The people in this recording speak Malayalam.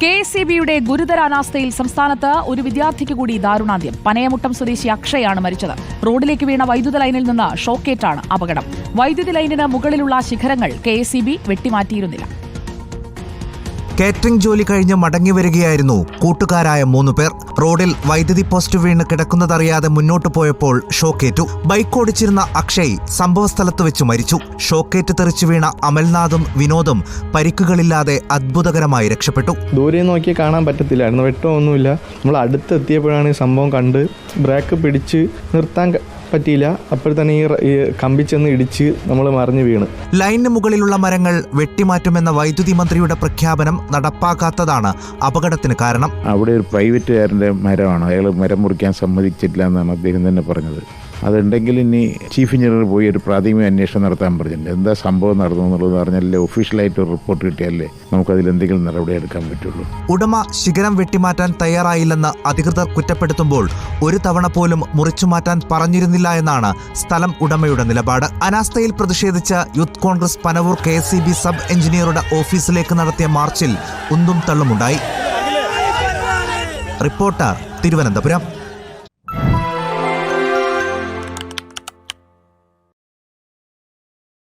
കെ എസ് ഇ ബിയുടെ ഗുരുതര അനാസ്ഥയിൽ സംസ്ഥാനത്ത് ഒരു വിദ്യാർത്ഥിക്ക് കൂടി ദാരുണാന്ത്യം. പനയമുട്ടം സ്വദേശി അക്ഷയാണ് മരിച്ചത്. റോഡിലേക്ക് വീണ വൈദ്യുത ലൈനിൽ നിന്ന് ഷോക്കേറ്റാണ് അപകടം. വൈദ്യുതി ലൈനിന് മുകളിലുള്ള ശിഖരങ്ങൾ കെ എസ് ഇ ബി വെട്ടിമാറ്റിയിരുന്നില്ല. കാറ്ററിംഗ് ജോലി കഴിഞ്ഞ് മടങ്ങി വരികയായിരുന്നു കൂട്ടുകാരായ മൂന്ന് പേർ. റോഡിൽ വൈദ്യുതി പോസ്റ്റ് വീണ് കിടക്കുന്നതറിയാതെ മുന്നോട്ട് പോയപ്പോൾ ഷോക്കേറ്റു. ബൈക്ക് ഓടിച്ചിരുന്ന അക്ഷയ് സംഭവസ്ഥലത്ത് വെച്ച് മരിച്ചു. ഷോക്കേറ്റ് തെറിച്ചു വീണ അമൽനാഥും വിനോദും പരിക്കുകളില്ലാതെ അത്ഭുതകരമായി രക്ഷപ്പെട്ടു. ദൂരെ നോക്കി കാണാൻ പറ്റത്തില്ലായിരുന്നു വെട്ടമൊന്നുമില്ല. നമ്മൾ അടുത്തെത്തിയപ്പോഴാണ് ഈ സംഭവം കണ്ട് ബ്രേക്ക് പിടിച്ച് നിർത്താൻ പറ്റിയില്ല. അപ്പോൾ തന്നെ ഈ കമ്പി ചെന്ന് ഇടിച്ച് നമ്മൾ മറിഞ്ഞു വീണ്. ലൈനിന് മുകളിലുള്ള മരങ്ങൾ വെട്ടിമാറ്റുമെന്ന വൈദ്യുതി മന്ത്രിയുടെ പ്രഖ്യാപനം നടപ്പാക്കാത്തതാണ് അപകടത്തിന് കാരണം. അവിടെ ഒരു പ്രൈവറ്റുകാരന്റെ മരമാണ്. അയാൾ മരം മുറിക്കാൻ സമ്മതിച്ചിട്ടില്ല എന്നാണ് അദ്ദേഹം തന്നെ പറഞ്ഞത്. അതുണ്ടെങ്കിൽ ഇനി ചീഫ് എഞ്ചിനീയർ പോയി ഒരു പ്രാഥമിക അന്വേഷണം നടത്താൻ പറഞ്ഞിട്ടുണ്ട്. എന്താ സംഭവം നടന്നു എന്നുള്ളത് പറഞ്ഞാലേ ഒഫീഷ്യലായിട്ട് ഒരു റിപ്പോർട്ട് കിട്ടിയാലേ നമുക്കതിൽ എന്തെങ്കിലും നടപടി എടുക്കാൻ പറ്റുള്ളൂ. ഉടമ ശിഖരം വെട്ടിമാറ്റാൻ തയ്യാറായില്ലെന്ന് അധികൃതർ കുറ്റപ്പെടുത്തുമ്പോൾ ഒരു തവണ പോലും മുറിച്ചു മാറ്റാൻ പറഞ്ഞിരുന്നില്ല എന്നാണ് സ്ഥലം ഉടമയുടെ നിലപാട്. അനാസ്ഥയിൽ പ്രതിഷേധിച്ച youth Congress Panavoor K sub എഞ്ചിനീയറുടെ ഓഫീസിലേക്ക് നടത്തിയ മാർച്ചിൽ ഉന്തും തള്ളുമുണ്ടായി. റിപ്പോർട്ടർ തിരുവനന്തപുരം.